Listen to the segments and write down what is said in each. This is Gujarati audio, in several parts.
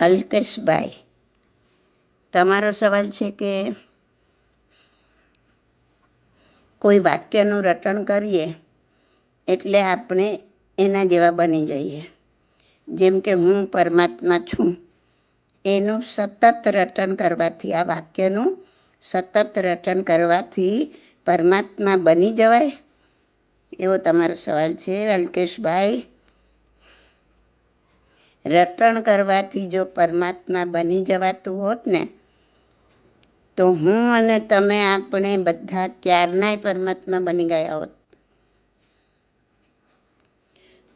અલ્કેશભાઈ તમારો સવાલ છે કે કોઈ વાક્યનું રટણ કરીએ એટલે આપણે એના જેવા બની જઈએ. જેમ કે હું પરમાત્મા છું, એનું સતત રટણ કરવાથી, આ વાક્યનું સતત રટણ કરવાથી પરમાત્મા બની જવાય? એવો તમારો સવાલ છે, અલ્કેશભાઈ. રટણ કરવાથી જો પરમાત્મા બની જવાતું હોત ને, તો હું અને તમે આપણે બધા ક્યારનાય પરમાત્મા બની ગયા હોત.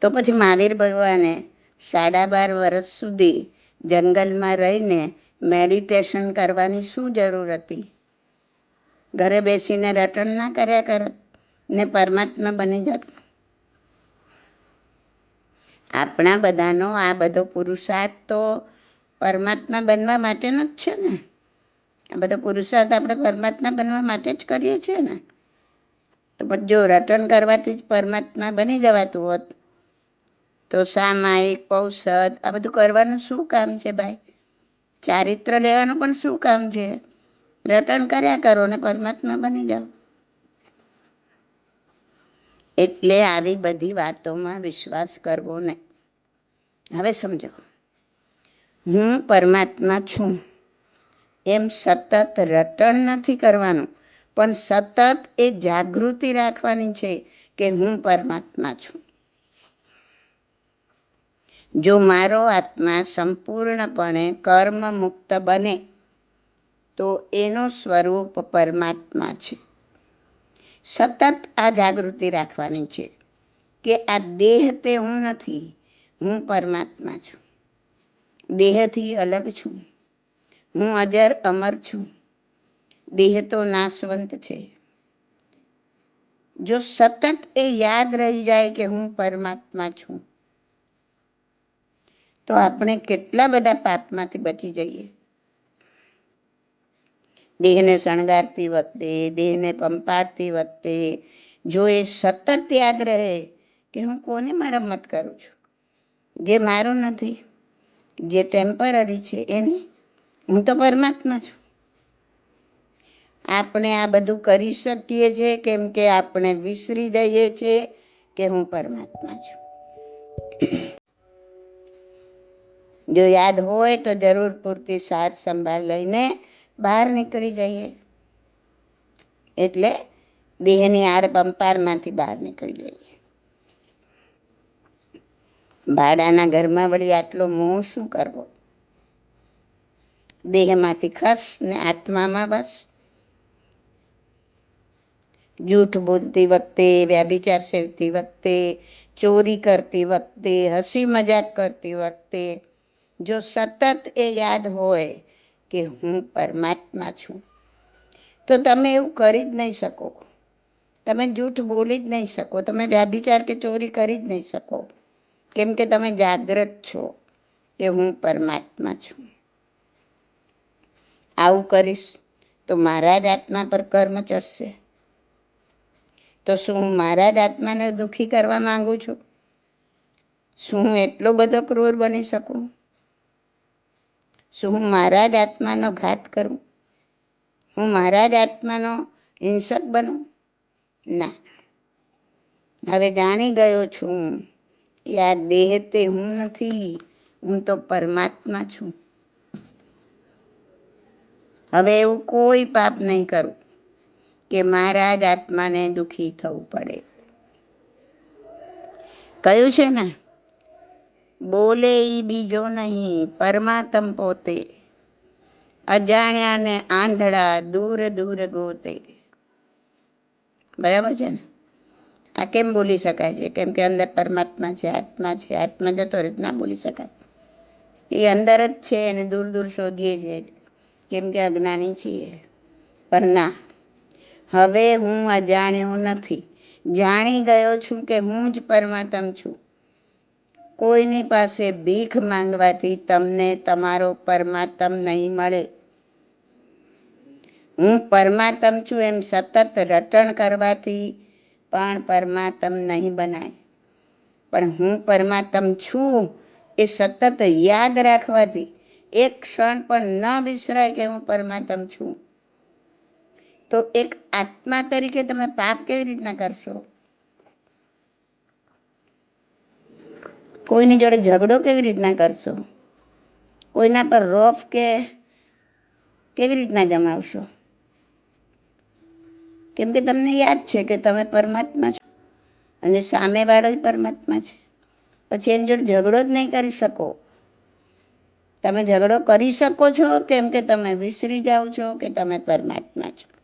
તો પછી મહાવીર ભગવાને સાડા બાર વર્ષ સુધી જંગલમાં રહીને મેડિટેશન કરવાની શું જરૂર હતી? ઘરે બેસીને રટણ ના કર્યા કરત ને પરમાત્મા બની જત આપણા બધાનો આ બધો પુરુષાર્થ તો પરમાત્મા બનવા માટેનો જ છે ને. આ બધો પુરુષાર્થ આપણે પરમાત્મા બનવા માટે જ કરીએ છીએ ને. તો જો રટણ કરવાથી જ પરમાત્મા બની જવાતું હોત, તો સામાયિક પૌષદ આ બધું કરવાનું શું કામ છે ભાઈ? ચારિત્ર લેવાનું પણ શું કામ છે? રટણ કર્યા કરો ને પરમાત્મા બની જાઓ. એટલે આવી બધી વાતોમાં વિશ્વાસ કરવો નહીં. હવે સમજો. હું પરમાત્મા છું. એમ સતત રટણ નથી કરવાનું, પણ સતત એ જાગૃતિ રાખવાની છે કે હું પરમાત્મા છું. જો મારો આત્મા સંપૂર્ણપણે કર્મ મુક્ત બને, તો એનું સ્વરૂપ પરમાત્મા છે. સતત આ જાગૃતિ રાખવાની છે કે આ દેહ તે હું નથી, હું પરમાત્મા છું. દેહથી અલગ છું, હું અજર અમર છું. દેહ તો નાશવંત છે. જો સતત એ યાદ રહી જાય કે હું પરમાત્મા છું, તો આપણે કેટલા બધા પાપમાંથી બચી જઈએ. દેહને શણગારતી વખતે, દેહને પંપારતી વખતે, જો એ સતત યાદ રહે કે હું કોને મરમ્મત કરું છું? જે મારું નથી, જે ટેમ્પરરી છે એની, હું તો પરમાત્મા છું. આપણે આ બધું કરી શકીએ છીએ કેમ કે આપણે વિસરી જઈએ છીએ કે હું પરમાત્મા છું. જો યાદ હોય તો જરૂર પૂરતી સાર સંભાળ લઈને બહાર નીકળી જઈએ. એટલે દેહની આર પંપારમાંથી બહાર નીકળી જઈએ. ભાડાના ઘરમાં વળી આટલો મોહ શું કરવો? દેહમાંથી ખસ ને આત્મામાં બસ. જૂઠ બોલતી વખતે, વ્યાભિચાર સેવતી વખતે, ચોરી કરતી વખતે, હસી મજાક કરતી વખતે, જો સતત એ યાદ હોય કે હું પરમાત્મા છું. તો તમે એવું કરી જ નહીં શકો. તમે જૂઠ બોલી જ નહીં શકો. તમે વ્યાભિચાર કે ચોરી કરી જ નહીં શકો. કેમ કે તમે જાગ્રત છો કે હું પરમાત્મા છું. આવું કરીશ તો મારા જ આત્મા પર કર્મ ચડશે. તો શું હું મારા જ આત્માને દુઃખી કરવા માંગુ છું? શું હું એટલો બધો ક્રૂર બની શકું? શું હું મારા જ આત્માનો ઘાત કરું? હું મારા જ આત્માનો હિંસક બનું? ના. હવે જાણી ગયો છું કે આ દેહ તે હું નથી, હું તો પરમાત્મા છું. હવે એવું કોઈ પાપ નહીં કરું કે મારા જ આત્માને દુખી થવું પડે. કયું છે ને બોલે ઈ બીજો નહીં, પરમાત્મ પોતે. અજાણ્યા ને આંધળા દૂર દૂર ગોતે. બરાબર છે ને? આ કેમ બોલી શકાય છે? કેમ કે અંદર પરમાત્મા છે, આત્મા છે, આત્મા જતો રીત ના બોલી શકાય. એ અંદર જ છે અને દૂર દૂર શોધીએ છીએ કેમ કે અજ્ઞાની છીએ. પણ ના, હવે હું અજાણ્યો નથી. જાણી ગયો છું કે હું જ પરમાત્મ છું. કોઈની પાસે ભીખ માંગવાથી તમને તમારો પરમાત્મ નહીં મળે. હું પરમાત્મ છું એમ સતત રટણ કરવાથી પણ પરમાત્મ નહીં બનાય. પણ હું પરમાત્મ છું એ સતત યાદ રાખવાથી. એક ક્ષણ પણ ન વિસરાય કે હું પરમાત્મ છું. તો એક આત્મા તરીકે તમે પાપ કેવી રીતના કરશો? કોઈની જોડે ઝઘડો કેવી રીતના કરશો? કોઈના પર રોફ કે કેવી રીતના જમાવશો? કેમ કે તમને યાદ છે કે તમે પરમાત્મા છો અને સામેવાળો પરમાત્મા છે. પછી એની જોડે ઝઘડો જ નહીં કરી શકો. તમે ઝઘડો કરી શકો છો કેમ કે તમે વિસરી જાઓ છો કે તમે પરમાત્મા છો?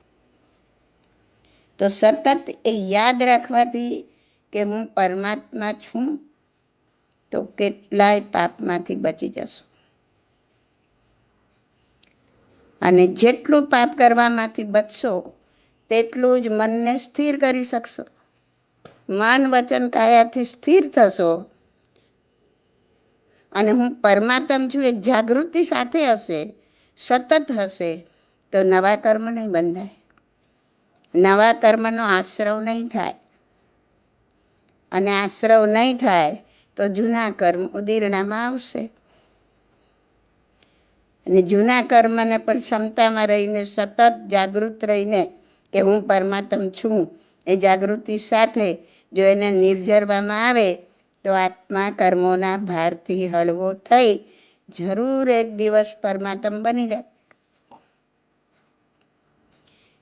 તો સતત એ યાદ રાખવાથી કે હું પરમાત્મા છું તો કેટલાય પાપમાંથી બચી જશો. અને જેટલું પાપ કરવામાંથી બચશો, તેટલું જ મનને સ્થિર કરી શકશો. મન વચન કાયાથી સ્થિર થશો. અને હું પરમાત્મ છું એ જાગૃતિ સાથે હશે, સતત હશે, તો નવા કર્મ નહીં બંધાય. નવા કર્મનો આશ્રવ નહીં થાય. અને આશ્રવ નહીં થાય તો જૂના કર્મ ઉદીરણામાં આવશે. અને જૂના કર્મને પણ ક્ષમતામાં રહીને, સતત જાગૃત રહીને કે હું પરમાત્મ છું, એ જાગૃતિ સાથે જો એને નિર્જરવામાં આવે, તો આત્મા કર્મોના ભારથી હળવો થઈ જરૂર એક દિવસ પરમાત્મ બની જાય.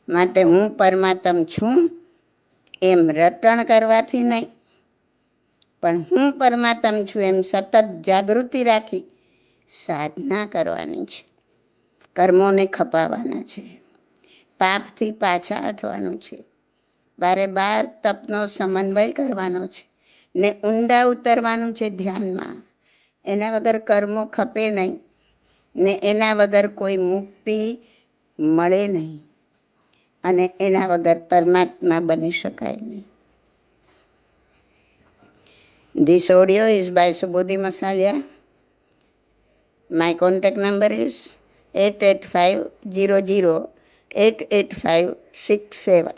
માટે હું પરમાત્મ છું, એમ રટણ કરવાથી નહીં. પણ હું પરમાત્મ છું એમ સતત જાગૃતિ રાખી સાધના કરવાની છે. કર્મોને ખપાવવાના છે. પાપથી પાછા હટવાનું છે. બારે બાર તપનો સમન્વય કરવાનો છે ને ઊંડા ઉતરવાનું છે ધ્યાનમાં. એના વગર કર્મો ખપે નહીં ને એના વગર કોઈ મુક્તિ મળે નહીં અને એના વગર પરમાત્મા બની શકાય નહીં. This audio is by Subodhi Masalia. My contact number is 88500 88567.